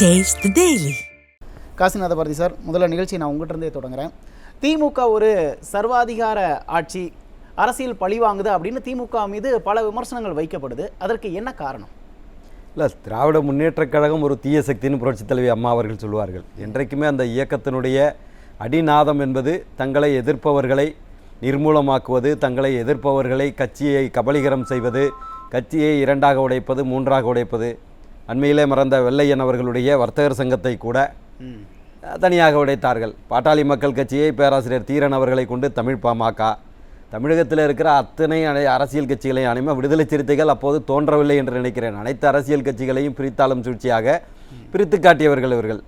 The Daily. Kasinatha Bharathi sir முதல்ல நிகழ்ச்சி நான் உங்கள்கிட்ட இருந்தே தொடங்குறேன். திமுக ஒரு சர்வாதிகார ஆட்சி அரசியல் பழிவாங்குது அப்படின்னு திமுக மீது பல விமர்சனங்கள் வைக்கப்படுது. அதற்கு என்ன காரணம்? இல்லை திராவிட முன்னேற்றக் கழகம் ஒரு தீய சக்தின்னு புரட்சித் தலைவி அம்மா அவர்கள் சொல்வார்கள் என்றைக்குமே அந்த இயக்கத்தினுடைய அடிநாதம் என்பது தங்களை எதிர்ப்பவர்களை நிர்மூலமாக்குவது தங்களை எதிர்ப்பவர்களை கட்சியை கபலீகரம் செய்வது கட்சியை இரண்டாக உடைப்பது மூன்றாக உடைப்பது அண்மையிலே மறந்த வெள்ளையன் அவர்களுடைய வர்த்தகர் சங்கத்தை கூட தனியாக உடைத்தார்கள். பாட்டாளி மக்கள் கட்சியை பேராசிரியர் தீரன் அவர்களை கொண்டு தமிழ் பாமக தமிழகத்தில் இருக்கிற அத்தனை அனை- அரசியல் கட்சிகளையும் அனைமே விடுதலை சிறுத்தைகள் அப்போது தோன்றவில்லை என்று நினைக்கிறேன். அனைத்து அரசியல் கட்சிகளையும் பிரித்தாளும் சூழ்ச்சியாக பிரித்து காட்டியவர்கள் இவர்கள்.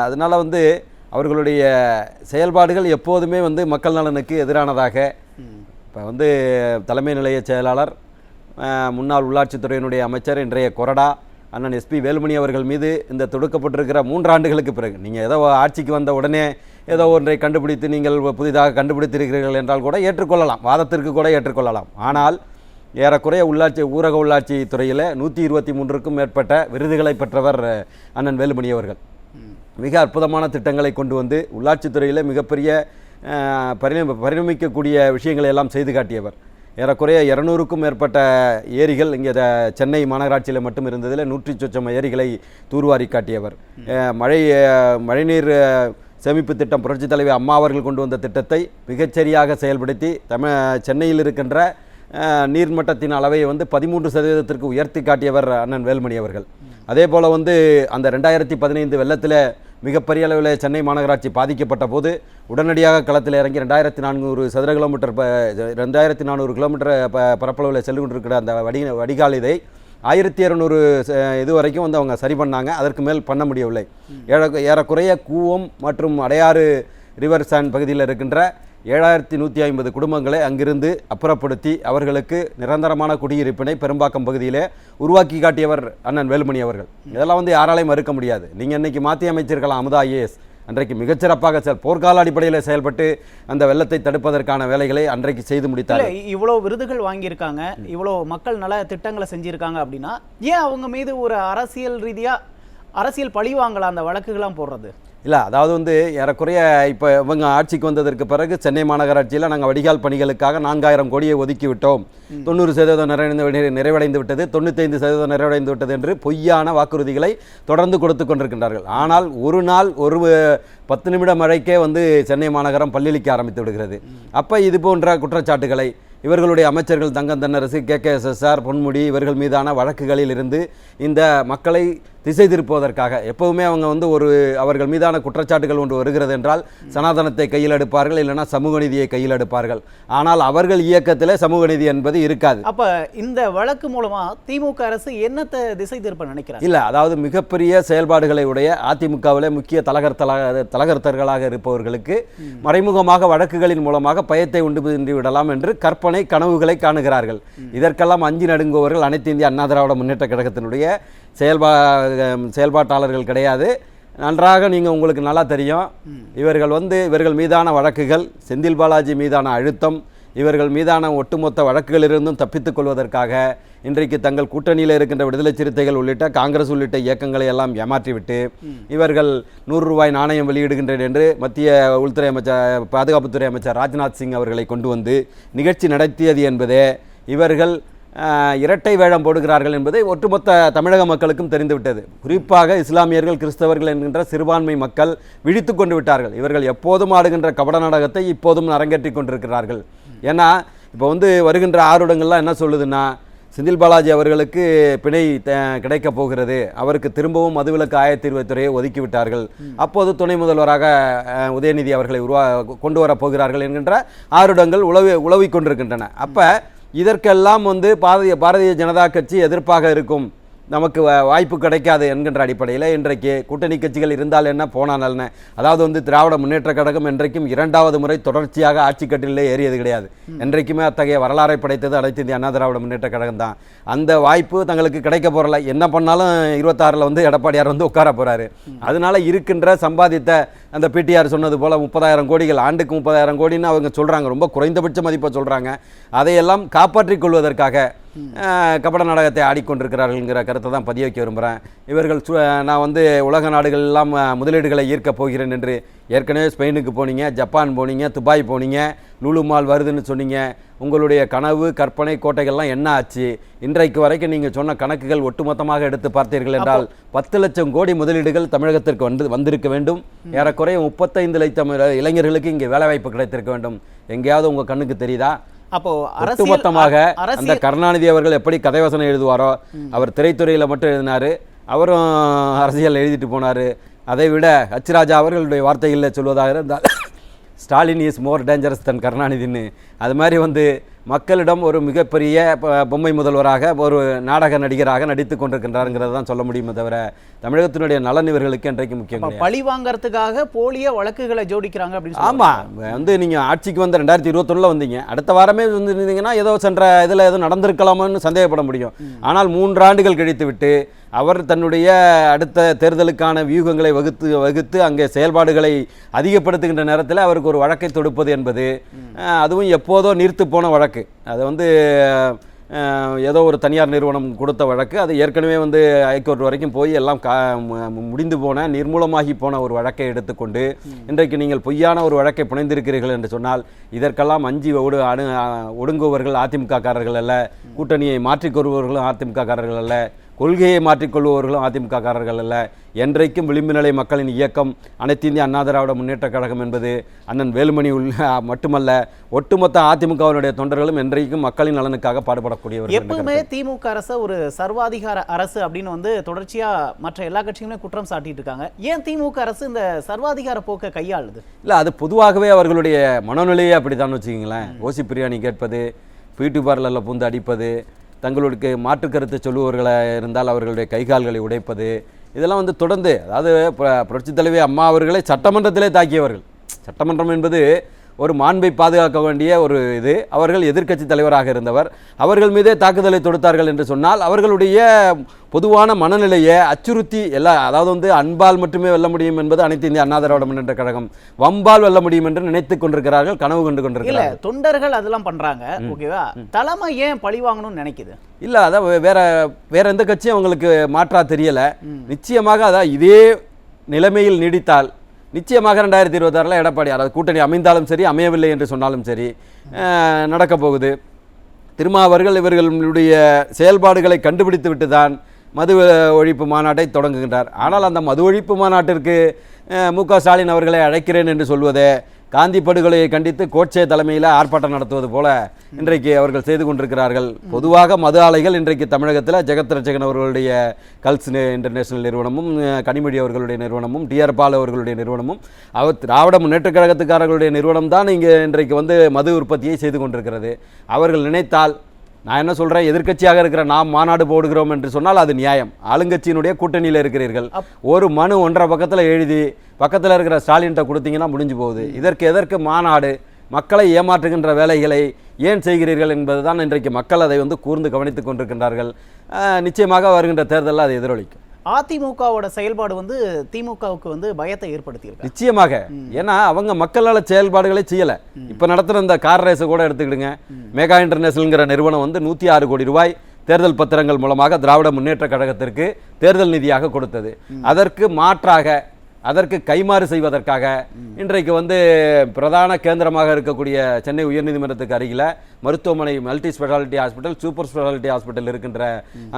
அதனால வந்து அவர்களுடைய செயல்பாடுகள் எப்போதுமே வந்து மக்கள் நலனுக்கு எதிரானதாக. இப்போ வந்து தலைமை நிலைய செயலாளர் முன்னாள் உள்ளாட்சித்துறையினுடைய அமைச்சர் இன்றைய கொறடா அண்ணன் எஸ்பி வேலுமணி அவர்கள் மீது இந்த தொடுக்கப்பட்டிருக்கிற மூன்றாண்டுகளுக்கு பிறகு நீங்கள் ஏதோ ஆட்சிக்கு வந்த உடனே ஏதோ ஒன்றை கண்டுபிடித்து நீங்கள் புதிதாக கண்டுபிடித்திருக்கிறீர்கள் என்றால் கூட ஏற்றுக்கொள்ளலாம். வாதத்திற்கு கூட ஏற்றுக்கொள்ளலாம். ஆனால் ஏறக்குறைய உள்ளாட்சி ஊரக உள்ளாட்சி துறையில் நூற்றி இருபத்தி மூன்றுக்கும் மேற்பட்ட விருதுகளை பெற்றவர் அண்ணன் வேலுமணி அவர்கள். மிக அற்புதமான திட்டங்களை கொண்டு வந்து உள்ளாட்சித்துறையில் மிகப்பெரிய பரிணம பரிணமிக்கக்கூடிய விஷயங்களை எல்லாம் செய்து காட்டியவர். ஏறக்குறைய இரநூறுக்கும் மேற்பட்ட ஏரிகள் இங்கே சென்னை மாநகராட்சியில் மட்டும் இருந்ததில் நூற்றி சொச்சம் ஏரிகளை தூர்வாரி காட்டியவர். மழை மழைநீர் சேமிப்பு திட்டம் புரட்சித் தலைவி அம்மா அவர்கள் கொண்டு வந்த திட்டத்தை மிகச்சரியாக செயல்படுத்தி தமிழ் சென்னையில் இருக்கின்ற நீர்மட்டத்தின் அளவை வந்து பதிமூன்று சதவீதத்திற்கு உயர்த்தி காட்டியவர் அண்ணன் வேல்மணி அவர்கள். அதே போல் வந்து அந்த ரெண்டாயிரத்தி பதினைந்து வெள்ளத்தில் மிகப்பெரிய அளவில் சென்னை மாநகராட்சி பாதிக்கப்பட்ட போது உடனடியாக களத்தில் இறங்கி ரெண்டாயிரத்தி நானூறு சதுர கிலோமீட்டர் ப ரெண்டாயிரத்தி நானூறு கிலோமீட்டர் ப பரப்பளவில் செல்லு கொண்டிருக்கிற அந்த வடி வடிகால் இதை ஆயிரத்தி இரநூறு இது வரைக்கும் வந்து அவங்க சரி பண்ணாங்க. அதற்கு மேல் பண்ண முடியவில்லை. ஏற ஏறக்குறைய கூவம் மற்றும் அடையாறு ரிவர் சாண்ட் பகுதியில் இருக்கின்ற ஏழாயிரத்தி நூற்றி ஐம்பது குடும்பங்களை அங்கிருந்து அப்புறப்படுத்தி அவர்களுக்கு நிரந்தரமான குடியிருப்பினை பெரும்பாக்கம் பகுதியிலே உருவாக்கி காட்டியவர் அண்ணன் வேலுமணி அவர்கள். இதெல்லாம் வந்து யாராலையும் மறுக்க முடியாது. நீங்கள் இன்னைக்கு மாற்றி அமைச்சிருக்கலாம் அமுதா ஐஏஎஸ். அன்றைக்கு மிகச்சிறப்பாக செல் போர்க்கால அடிப்படையில் செயல்பட்டு அந்த வெள்ளத்தை தடுப்பதற்கான வேலைகளை அன்றைக்கு செய்து முடித்தார். இவ்வளோ விருதுகள் வாங்கியிருக்காங்க இவ்வளோ மக்கள் நல திட்டங்களை செஞ்சுருக்காங்க அப்படின்னா ஏன் அவங்க மீது ஒரு அரசியல் ரீதியாக அரசியல் பழி வாங்கலாம் அந்த வழக்குகள்லாம் போடுறது? இல்லை அதாவது வந்து ஏறக்குறைய இப்போ இவங்க ஆட்சிக்கு வந்ததற்கு பிறகு சென்னை மாநகராட்சியில் நாங்கள் வடிகால் பணிகளுக்காக நான்காயிரம் கோடியை ஒதுக்கி விட்டோம். தொண்ணூறு சதவீதம் நிறைவடைந்து விட- நிறைவடைந்து விட்டது. தொண்ணூத்தைந்து சதவீதம் நிறைவடைந்து விட்டது என்று பொய்யான வாக்குறுதிகளை தொடர்ந்து கொடுத்து கொண்டிருக்கின்றார்கள். ஆனால் ஒரு நாள் ஒரு பத்து நிமிட மழைக்கே வந்து சென்னை மாநகரம் பல்லிழிக்க ஆரம்பித்து விடுகிறது. அப்போ இது போன்ற குற்றச்சாட்டுகளை இவர்களுடைய அமைச்சர்கள் Thangam Thennarasu K K S S R Ponmudi இவர்கள் மீதான வழக்குகளில் இருந்து இந்த மக்களை திசை திருப்புவதற்காக. எப்பவுமே அவங்க வந்து ஒரு அவர்கள் மீதான குற்றச்சாட்டுகள் ஒன்று வருகிறது என்றால் சனாதனத்தை கையில் எடுப்பார்கள் இல்லைன்னா சமூக நீதியை கையில் எடுப்பார்கள். ஆனால் அவர்கள் இயக்கத்திலே சமூக நீதி என்பது இருக்காது. அப்ப இந்த வழக்கு மூலமா திமுக அரசு என்னத்தை திசை திருப்ப நினைக்கிறாங்க இல்லை அதாவது மிகப்பெரிய செயல்பாடுகளை உடைய அதிமுகவிலே முக்கிய தலகர்த்தலாக தலகர்த்தர்களாக இருப்பவர்களுக்கு மறைமுகமாக வழக்குகளின் மூலமாக பயத்தை உண்டு விடலாம் என்று கற்பனை கனவுகளை காணுகிறார்கள். இதற்கெல்லாம் அஞ்சி நடுங்குபவர்கள் அனைத்து இந்திய அண்ணா திராவிட முன்னேற்ற கழகத்தினுடைய செயல்பா செயல்பாட்டாளர்கள் கிடையாது. நன்றாக நீங்கள் உங்களுக்கு நல்லா தெரியும். இவர்கள் வந்து இவர்கள் மீதான வழக்குகள் செந்தில் பாலாஜி மீதான அழுத்தம் இவர்கள் மீதான ஒட்டுமொத்த வழக்குகளிலிருந்தும் தப்பித்துக் கொள்வதற்காக இன்றைக்கு தங்கள் கூட்டணியில் இருக்கின்ற விடுதலை சிறுத்தைகள் உள்ளிட்ட காங்கிரஸ் உள்ளிட்ட இயக்கங்களை எல்லாம் ஏமாற்றிவிட்டு இவர்கள் நூறு ரூபாய் நாணயம் வெளியிடுகின்றேன் என்று மத்திய உள்துறை அமைச்சர் பாதுகாப்புத்துறை அமைச்சர் ராஜ்நாத் சிங் அவர்களை கொண்டு வந்து நிகழ்ச்சி நடத்தியது என்பதே இவர்கள் இரட்டை வேடம் போடுகிறார்கள் என்பதை ஒட்டுமொத்த தமிழக மக்களுக்கும் தெரிந்துவிட்டது. குறிப்பாக இஸ்லாமியர்கள் கிறிஸ்தவர்கள் என்கின்ற சிறுபான்மை மக்கள் விழித்து கொண்டு விட்டார்கள். இவர்கள் எப்போதும் ஆடுகின்ற கபட நாடகத்தை இப்போதும் அரங்கேற்றி கொண்டிருக்கிறார்கள். ஏன்னா இப்போ வந்து வருகின்ற ஆருடங்கள்லாம் என்ன சொல்லுதுன்னா செந்தில் பாலாஜி அவர்களுக்கு பிணை கிடைக்கப் போகிறது. அவருக்கு திரும்பவும் மதுவிலக்கு ஆயத்தீர்வுத்துறையை ஒதுக்கி ஒதுக்கிவிட்டார்கள் அப்போது துணை முதல்வராக உதயநிதி அவர்களை உருவா கொண்டு வரப் போகிறார்கள் என்கின்ற ஆருடங்கள் உளவி உளவிக் கொண்டிருக்கின்றன. அப்போ இதற்கெல்லாம் வந்து பாரதிய பாரதிய ஜனதா கட்சி எதிர்ப்பாக இருக்கும். நமக்கு வாய்ப்பு கிடைக்காது என்கின்ற அடிப்படையில் இன்றைக்கு கூட்டணி கட்சிகள் இருந்தால் என்ன போனால் என்ன? அதாவது வந்து திராவிட முன்னேற்ற கழகம் என்றைக்கும் இரண்டாவது முறை தொடர்ச்சியாக ஆட்சி கட்டிலே ஏறியது கிடையாது. என்றைக்குமே அத்தகைய வரலாறை படைத்தது அனைத்து இந்திய அண்ணா திராவிட முன்னேற்ற கழகம் தான். அந்த வாய்ப்பு தங்களுக்கு கிடைக்க போறல என்ன பண்ணாலும் இருபத்தாறில் வந்து எடப்பாடியார் வந்து உட்கார போறாரு. அதனால இருக்கின்ற சம்பாதித்த அந்த பிடிஆர் சொன்னது போல முப்பதாயிரம் கோடிகள் ஆண்டுக்கு முப்பதாயிரம் கோடின்னு அவங்க சொல்றாங்க. ரொம்ப குறைந்தபட்ச மதிப்பை சொல்றாங்க. அதையெல்லாம் காப்பாற்றிக் கொள்வதற்காக கபட நாடகத்தை ஆடிக்கொண்டிருக்கிறார்கள்ங்கிற கருத்தை தான் பதிய வைக்க விரும்புகிறேன் இவர்கள் சு- நான் வந்து உலக நாடுகள் எல்லாம் முதலீடுகளை ஈர்க்கப் போகிறேன் என்று ஏற்கனவே ஸ்பெயினுக்கு போனீங்க ஜப்பான் போனீங்க துபாய் போனீங்க லூலு மால் வருதுன்னு சொன்னீங்க. உங்களுடைய கனவு கற்பனை கோட்டைகள்லாம் என்ன ஆச்சு? இன்றைக்கு வரைக்கும் நீங்கள் சொன்ன கணக்குகள் ஒட்டுமொத்தமாக எடுத்து பார்த்தீர்கள் என்றால் பத்து லட்சம் கோடி முதலீடுகள் தமிழகத்திற்கு வந்து வந்திருக்க வேண்டும். ஏறக்குறைய முப்பத்தைந்து லட்சம் இள- இளைஞர்களுக்கு இங்கே வேலைவாய்ப்பு கிடைத்திருக்க வேண்டும். எங்கேயாவது உங்கள் கண்ணுக்கு தெரியுதா? அப்போ ஒட்டுமொத்தமாக அந்த கருணாநிதி அவர்கள் எப்படி கதைவசனம் எழுதுவாரோ அவர் திரைத்துறையில மட்டும் எழுதினாரு அவரும் அரசியல் எழுதிட்டு போனாரு. அதை விட ஹச் ராஜா அவர்களுடைய வார்த்தைகளில் சொல்வதாக இருந்தால் Stalin is more dangerous than கருணாநிதின்னு அது மாதிரி வந்து மக்களிடம் ஒரு மிகப்பெரிய பொம்மை முதல்வராக ஒரு நாடக நடிகராக நடித்து கொண்டிருக்கின்றாருங்கிறத தான் சொல்ல முடியுமே தவிர தமிழகத்தினுடைய நலன் இவர்களுக்கு இன்றைக்கு முக்கியம் பழி வாங்கறதுக்காக போலிய வழக்குகளை ஜோடிக்கிறாங்க அப்படின்னு ஆமா. வந்து நீங்க ஆட்சிக்கு வந்து ரெண்டாயிரத்தி இருபத்தொன்னுல வந்தீங்க. அடுத்த வாரமே வந்து இருந்தீங்கன்னா ஏதோ சென்ற இதுல ஏதோ நடந்திருக்கலாமான்னு சந்தேகப்பட முடியும். ஆனால் மூன்று ஆண்டுகள் கழித்து விட்டு அவர் தன்னுடைய அடுத்த தேர்தலுக்கான வியூகங்களை வகுத்து வகுத்து அங்கே செயல்பாடுகளை அதிகப்படுத்துகின்ற நேரத்தில் அவருக்கு ஒரு வழக்கை தொடுப்பது என்பது அதுவும் எப்போதோ நீர்த்து போன வழக்கு. அது வந்து ஏதோ ஒரு தனியார் நிறுவனம் கொடுத்த வழக்கு. அது ஏற்கனவே வந்து ஹைகோர்ட் வரைக்கும் போய் எல்லாம் கா மு- முடிந்து போன நிர்மூலமாகி போன ஒரு வழக்கை எடுத்துக்கொண்டு இன்றைக்கு நீங்கள் பொய்யான ஒரு வழக்கை புனைந்திருக்கிறீர்கள் என்று சொன்னால் இதற்கெல்லாம் அஞ்சி ஒடு அணு ஒடுங்குவர்கள் அதிமுக காரர்கள் அல்ல கூட்டணியை மாற்றிக் கொள்பவர்களும் அதிமுக காரர்கள் அல்ல கொள்கையை மாற்றிக்கொள்பவர்களும் அதிமுக காரர்கள் அல்ல. என்றைக்கும் விளிம்பு நிலை மக்களின் இயக்கம் அனைத்து இந்திய அண்ணா திராவிட முன்னேற்றக் கழகம் என்பது அண்ணன் வேலுமணி உள்ள மட்டுமல்ல ஒட்டுமொத்த அதிமுகவினுடைய தொண்டர்களும் என்றைக்கும் மக்களின் நலனுக்காக பாடுபடக்கூடியவர்கள் என்ற எப்பவுமே திமுக அரசு ஒரு சர்வாதிகார அரசு அப்படின்னு வந்து தொடர்ச்சியா மற்ற எல்லா கட்சியுமே குற்றம் சாட்டிட்டு இருக்காங்க. ஏன் திமுக அரசு இந்த சர்வாதிகார போக்கை கையாளுது? இல்லை அது பொதுவாகவே அவர்களுடைய மனநிலையே அப்படித்தான் வச்சுக்கிங்களேன். ஓசி பிரியாணி கேட்பது பியூட்டி பார்லரில் பூந்து அடிப்பது தங்களுக்கு மாற்று கருத்து சொல்லுவவர்களை இருந்தால் அவர்களுடைய கைகால்களை உடைப்பது இதெல்லாம் வந்து தொடர்ந்து அதாவது புரட்சித் தலைவி அம்மா அவர்களை சட்டமன்றத்திலே தாக்கியவர்கள். சட்டமன்றம் என்பது ஒரு மாண்பை பாதுகாக்க வேண்டிய ஒரு இது. அவர்கள் எதிர்க்கட்சி தலைவராக இருந்தவர். அவர்கள் மீதே தாக்குதலை தொடுத்தார்கள் என்று சொன்னால் அவர்களுடைய பொதுவான மனநிலையை அச்சுறுத்தி எல்லா அதாவது வந்து அன்பால் மட்டுமே வெல்ல முடியும் என்பது அனைத்து இந்திய அண்ணா திராவிட முன்னேற்ற கழகம் வம்பால் வெல்ல முடியும் என்று நினைத்துக் கொண்டிருக்கிறார்கள் கனவு கண்டு கொண்டிருக்கிறார்கள். தொண்டர்கள் அதெல்லாம் பண்றாங்க ஓகேவா? தலைமை ஏன் பழி வாங்கணும்னு நினைக்குது? இல்ல அதான் வேற வேற எந்த கட்சியும் அவங்களுக்கு மாற்றா தெரியல. நிச்சயமாக அதான் இதே நிலைமையில் நீடித்தால் நிச்சயமாக ரெண்டாயிரத்தி இருபத்தாறில் எடப்பாடி அதாவது கூட்டணி அமைந்தாலும் சரி அமையவில்லை என்று சொன்னாலும் சரி நடக்கப் போகுது. திருமாவர்கள் இவர்களுடைய செயல்பாடுகளை கண்டுபிடித்து விட்டு தான் மது ஒழிப்பு மாநாட்டை தொடங்குகின்றார். ஆனால் அந்த மது ஒழிப்பு மாநாட்டிற்கு மு க ஸ்டாலின் அவர்களை அழைக்கிறேன் என்று சொல்வதே காந்தி படுகொலையை கண்டித்து கோட்சே தலைமையில் ஆர்ப்பாட்டம் நடத்துவது போல இன்றைக்கு அவர்கள் செய்து கொண்டிருக்கிறார்கள். பொதுவாக மது ஆலைகள் இன்றைக்கு தமிழகத்தில் ஜெகத் ரட்சகன் அவர்களுடைய கல்ஸ் இன்டர்நேஷனல் நிறுவனமும் கனிமொழி அவர்களுடைய நிறுவனமும் டிஆர் பால் அவர்களுடைய நிறுவனமும் அவர் திராவிட முன்னேற்றக் கழகத்துக்காரர்களுடைய நிறுவனம் தான் இங்கே இன்றைக்கு வந்து மது உற்பத்தியை செய்து கொண்டிருக்கிறது. அவர்கள் நினைத்தால் நான் என்ன சொல்கிறேன் எதிர்க்கட்சியாக இருக்கிற நாம் மாநாடு போடுகிறோம் என்று சொன்னால் அது நியாயம். ஆளுங்கட்சியினுடைய கூட்டணியில் இருக்கிறீர்கள். ஒரு மனு ஒன்றரை பக்கத்தில் எழுதி பக்கத்தில் இருக்கிற ஸ்டாலின்கிட்ட கொடுத்தீங்கன்னா முடிஞ்சு போகுது. இதற்கு எதற்கு மாநாடு? மக்களை ஏமாற்றுகின்ற வேலைகளை ஏன் செய்கிறீர்கள் என்பதுதான் இன்றைக்கு மக்கள் அதை வந்து கூர்ந்து கவனித்துக் கொண்டிருக்கின்றார்கள். நிச்சயமாக வருகின்ற தேர்தலில் அது எதிரொலிக்கும். அதிமுகவோட செயல்பாடு வந்து திமுகவுக்கு வந்து பயத்தை ஏற்படுத்தியிருக்கு. நிச்சயமாக. ஏன்னா அவங்க மக்கள் நல செயல்பாடுகளை செய்யல. இப்ப நடத்துற இந்த கார் ரேஸை கூட எடுத்துக்கிடுங்க. மெகா இன்டர்நேஷனல்ங்கிற நிறுவனம் வந்து நூத்தி ஆறு கோடி ரூபாய் தேர்தல் பத்திரங்கள் மூலமாக திராவிட முன்னேற்ற கழகத்திற்கு தேர்தல் நிதியாக கொடுத்தது. அதற்கு மாற்றாக அதற்கு கைமாறு செய்வதற்காக இன்றைக்கு வந்து பிரதான கேந்திரமாக இருக்கக்கூடிய சென்னை உயர்நீதிமன்றத்துக்கு அருகில மருத்துவமனை multi speciality hospital super speciality hospital இருக்கின்ற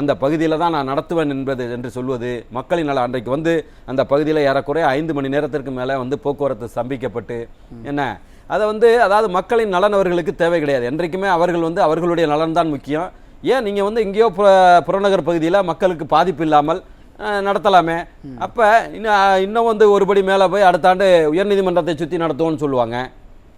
அந்த பகுதியில் தான் நான் நடத்துவேன் என்பது என்று சொல்வது மக்களின் நல அன்றைக்கு வந்து அந்த பகுதியில் ஏறக்குறைய ஐந்து மணி நேரத்திற்கு மேலே வந்து போக்குவரத்து ஸ்தம்பிக்கப்பட்டு என்ன? அதை வந்து அதாவது மக்களின் நலன் அவர்களுக்கு தேவை கிடையாது. என்றைக்குமே அவர்கள் வந்து அவர்களுடைய நலன் தான் முக்கியம். ஏன்? நீங்கள் வந்து எங்கேயோ புற புறநகர் பகுதியில் மக்களுக்கு பாதிப்பு இல்லாமல் நடத்தலாமே. அப்போ இன்னும் இன்னும் வந்து ஒருபடி மேலே போய் அடுத்த ஆண்டு உயர்நீதிமன்றத்தை சுற்றி நடத்துவோம்னு சொல்லுவாங்க.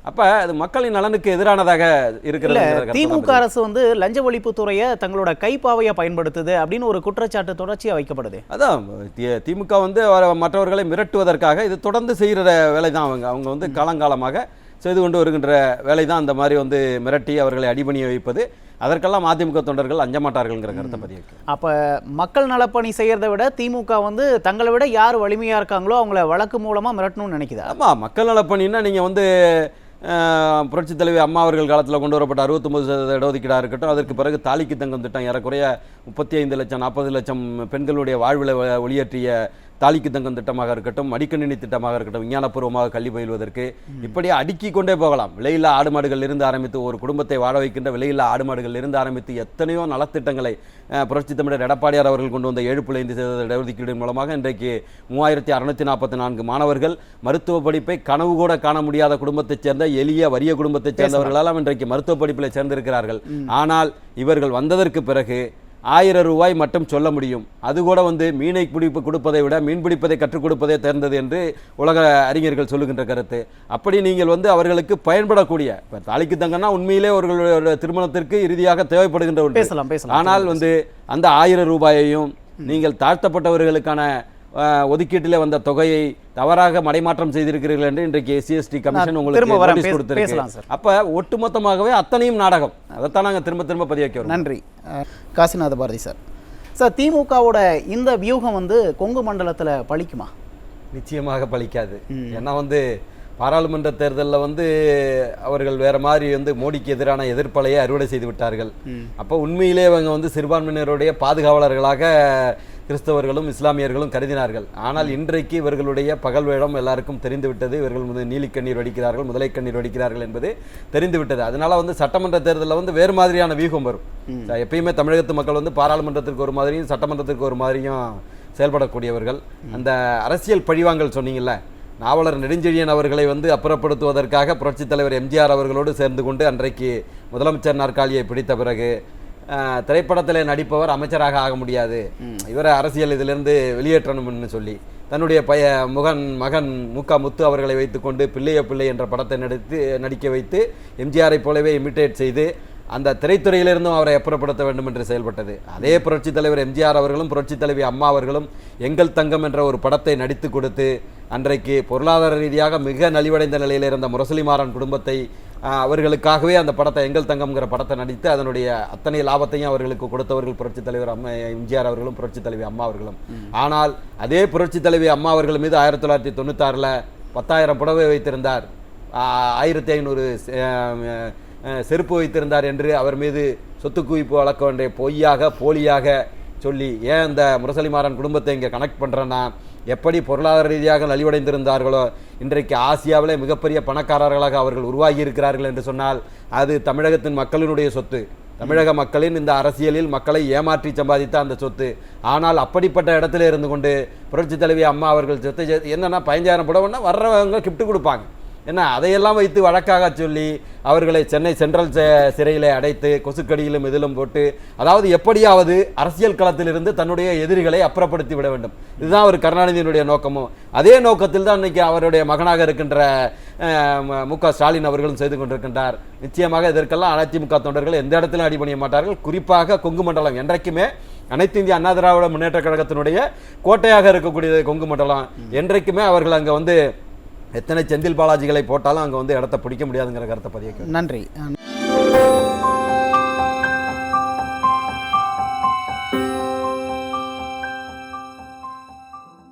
அப்போ அது மக்களின் நலனுக்கு எதிரானதாக இருக்கிறது திமுக அரசு வந்து லஞ்ச ஒழிப்பு துறையை தங்களோட கைப்பாவையா பயன்படுத்துது அப்படின்னு ஒரு குற்றச்சாட்டு தொடர்ச்சியா வைக்கப்படுது. அதான் திமுக வந்து வர- மற்றவர்களை மிரட்டுவதற்காக இது தொடர்ந்து செய்கிற வேலை தான் அவங்க. அவங்க வந்து காலங்காலமாக செய்து கொண்டு வருகின்ற வேலை தான் அந்த மாதிரி வந்து மிரட்டி அவர்களை அடிபணிய வைப்பது. அதற்கெல்லாம் அதிமுக தொண்டர்கள் அஞ்ச மாட்டார்கள்ங்கிற கருத்தை பதிவு. அப்ப மக்கள் நலப்பணி செய்யறதை விட திமுக வந்து தங்களை விட யார் வலிமையா இருக்காங்களோ அவங்கள வழக்கு மூலமா மிரட்டணும்னு நினைக்குதா ஆமாம் மக்கள் நலப்பணின்னா நீங்கள் வந்து புரட்சித் தலைவி அம்மா அவர்கள் காலத்தில் கொண்டு வரப்பட்ட அறுபத்தொம்பது சதவீத இடஒதுக்கீடாக இருக்கட்டும் அதற்கு பிறகு தாலிக்கு தங்கம் திட்டம் ஏறக்குறைய முப்பத்தி ஐந்து லட்சம் நாற்பது லட்சம் பெண்களுடைய வாழ்வில் ஒளியேற்றிய தாலிக்கு தங்கம் திட்டமாக இருக்கட்டும் மடிக்கணினி திட்டமாக இருக்கட்டும் விஞ்ஞானபூர்வமாக கல்வி பயில்வதற்கு இப்படி அடுக்கி கொண்டே போகலாம். விலையில்லா ஆடு மாடுகள் இருந்து ஆரம்பித்து ஒரு குடும்பத்தை வாழ வைக்கின்ற விலையில்லா ஆடு மாடுகள் இருந்து ஆரம்பித்து எத்தனையோ நலத்திட்டங்களை அஹ், புரட்சித் தமிழர் எடப்பாடியார் அவர்கள் கொண்டு வந்த ஏழு புள்ளி ஐந்து சதவீத இடஒதுக்கீடு மூலமாக இன்றைக்கு மூவாயிரத்தி அறுநூத்தி நாற்பத்தி நான்கு மாணவர்கள் மருத்துவ படிப்பை கனவு கூட காண முடியாத குடும்பத்தைச் சேர்ந்த எளிய வறிய குடும்பத்தைச் சேர்ந்தவர்களெல்லாம் இன்றைக்கு மருத்துவ படிப்பில் சேர்ந்திருக்கிறார்கள். ஆனால் இவர்கள் வந்ததற்கு பிறகு ஆயிரம் ரூபாய் மட்டும் சொல்ல முடியும். அது கூட வந்து மீனை பிடிப்பு கொடுப்பதை விட மீன் பிடிப்பதை கற்றுக் கொடுப்பதே தேர்ந்தது என்று உலக அறிஞர்கள் சொல்லுகின்ற கருத்து. அப்படி நீங்கள் வந்து அவர்களுக்கு பயன்படக்கூடிய இப்போ தாலிக்கு தங்கன்னா உண்மையிலே அவர்களுடைய திருமணத்திற்கு இறுதியாக தேவைப்படுகின்ற ஒன்று. பேசலாம் பேசலாம் ஆனால் வந்து அந்த ஆயிரம் ரூபாயையும் நீங்கள் தாழ்த்தப்பட்டவர்களுக்கான ஒதுக்கீட்டிலே வந்த தொகையை தவறாக மடைமாற்றம் செய்திருக்கிறீர்கள் என்று இன்றைக்கு எஸ்சிஎஸ்டி கமிஷன் உங்களுக்கு பேச- கொடுத்திருக்கு. அப்ப ஒட்டுமொத்தமாகவே அத்தனையும் நாடகம். அதைத்தான் நாங்க திரும்ப திரும்ப பதிய வைக்கிறோம் நன்றி. காசிநாத பாரதி சார். சார் திமுகவோட இந்த வியூகம் வந்து கொங்கு மண்டலத்தில் பழிக்குமா? நிச்சயமாக பலிக்காது ஏன்னா வந்து பாராளுமன்ற தேர்தலில் வந்து அவர்கள் வேற மாதிரி வந்து மோடிக்கு எதிரான எதிர்ப்பலையை அறுவடை செய்து விட்டார்கள். அப்போ உண்மையிலே அவங்க வந்து சிறுபான்மையினருடைய பாதுகாவலர்களாக கிறிஸ்தவர்களும் இஸ்லாமியர்களும் கருதினார்கள். ஆனால் இன்றைக்கு இவர்களுடைய பகல் வேடம் எல்லாருக்கும் தெரிந்து விட்டது. இவர்கள் வந்து நீலிக்கண்ணீர் வடிக்கிறார்கள் முதலை கண்ணீர் வடிக்கிறார்கள் என்பது தெரிந்து விட்டது. அதனால வந்து சட்டமன்ற தேர்தலில் வந்து வேறு மாதிரியான வியூகம் வரும். எப்பயுமே தமிழகத்து மக்கள் வந்து பாராளுமன்றத்திற்கு ஒரு மாதிரியும் சட்டமன்றத்திற்கு ஒரு மாதிரியும் செயல்படக்கூடியவர்கள். அந்த அரசியல் பழிவாங்கல் சொன்னீங்கல்ல நாவலர் நெடுஞ்செழியன் அவர்களை வந்து அப்புறப்படுத்துவதற்காக புரட்சித் தலைவர் எம்ஜிஆர் அவர்களோடு சேர்ந்து கொண்டு அன்றைக்கு முதலமைச்சர் நாற்காலியை பிடித்த பிறகு திரைப்படத்தில் திரைப்படத்திலே நடிப்பவர் அமைச்சராக ஆக முடியாது. இவரை அரசியல் இதிலிருந்து வெளியேற்றணும்னு சொல்லி தன்னுடைய பைய முகன் மகன் முக்கா முத்து அவர்களை வைத்துக்கொண்டு பிள்ளைய பிள்ளை என்ற படத்தை நடித்து நடிக்க வைத்து எம்ஜிஆரை போலவே இமிட்டேட் செய்து அந்த திரைத்துறையிலிருந்தும் அவரை அப்புறப்படுத்த வேண்டும் என்று செயல்பட்டது. அதே புரட்சித் தலைவர் எம்ஜிஆர் அவர்களும் புரட்சித் தலைவி அம்மா அவர்களும் எங்கள் தங்கம் என்ற ஒரு படத்தை நடித்து கொடுத்து அன்றைக்கு பொருளாதார ரீதியாக மிக நலிவடைந்த நிலையில் இருந்த முரசொலிமாறன் குடும்பத்தை அவர்களுக்காகவே அந்த படத்தை எங்கள் தங்கம்ங்கிற படத்தை நடித்து அதனுடைய அத்தனை லாபத்தையும் அவர்களுக்கு கொடுத்தவர்கள் புரட்சித் தலைவர் அம்மா எம்ஜிஆர் அவர்களும் புரட்சித் தலைவி அம்மா அவர்களும். ஆனால் அதே புரட்சித் தலைவி அம்மா அவர்கள் மீது ஆயிரத்தி தொள்ளாயிரத்தி தொண்ணூத்தாறில் பத்தாயிரம் புடவை வைத்திருந்தார். ஆயிரத்தி ஐநூறு செருப்பு வைத்திருந்தார் என்று அவர் மீது சொத்து குவிப்பு வழக்க வேண்டிய பொய்யாக போலியாக சொல்லி ஏன் இந்த முரசலிமாறன் குடும்பத்தை இங்கே கனெக்ட் பண்ணுறேன்னா எப்படி பொருளாதார ரீதியாக நலிவடைந்திருந்தார்களோ இன்றைக்கு ஆசியாவிலே மிகப்பெரிய பணக்காரர்களாக அவர்கள் உருவாகி இருக்கிறார்கள் என்று சொன்னால் அது தமிழகத்தின் மக்களினுடைய சொத்து. தமிழக மக்களின் இந்த அரசியலில் மக்களை ஏமாற்றி சம்பாதித்த அந்த சொத்து. ஆனால் அப்படிப்பட்ட இடத்துல இருந்து கொண்டு புரட்சி தலைவி அம்மா அவர்கள் சொத்தை என்னென்னா பதினஞ்சாயிரம் புடவைன்னா வர்றவங்க கிஃப்ட் கொடுப்பாங்க. ஏன்னா அதையெல்லாம் வைத்து வழக்காக சொல்லி அவர்களை சென்னை சென்ட்ரல் ச- அடைத்து கொசுக்கடியிலும் இதிலும் போட்டு அதாவது எப்படியாவது அரசியல் களத்திலிருந்து தன்னுடைய எதிரிகளை அப்புறப்படுத்தி விட வேண்டும். இதுதான் அவர் கருணாநிதியினுடைய நோக்கமும் அதே நோக்கத்தில் தான் இன்னைக்கு அவருடைய மகனாக இருக்கின்ற மு க. ஸ்டாலின் அவர்களும் செய்து கொண்டிருக்கின்றார். நிச்சயமாக இதற்கெல்லாம் அதிமுக தொண்டர்கள் எந்த இடத்திலும் அடிபணிய மாட்டார்கள். குறிப்பாக கொங்கு மண்டலம் என்றைக்குமே அனைத்து இந்திய அண்ணா திராவிட முன்னேற்ற கழகத்தினுடைய கோட்டையாக இருக்கக்கூடியது கொங்கு மண்டலம். என்றைக்குமே அவர்கள் அங்கே வந்து எத்தனை செந்தில் பாலாஜிகளை போட்டாலும் அங்கே வந்து இடத்த பிடிக்க முடியாதுங்கிற கருத்தை பதிய நன்றி.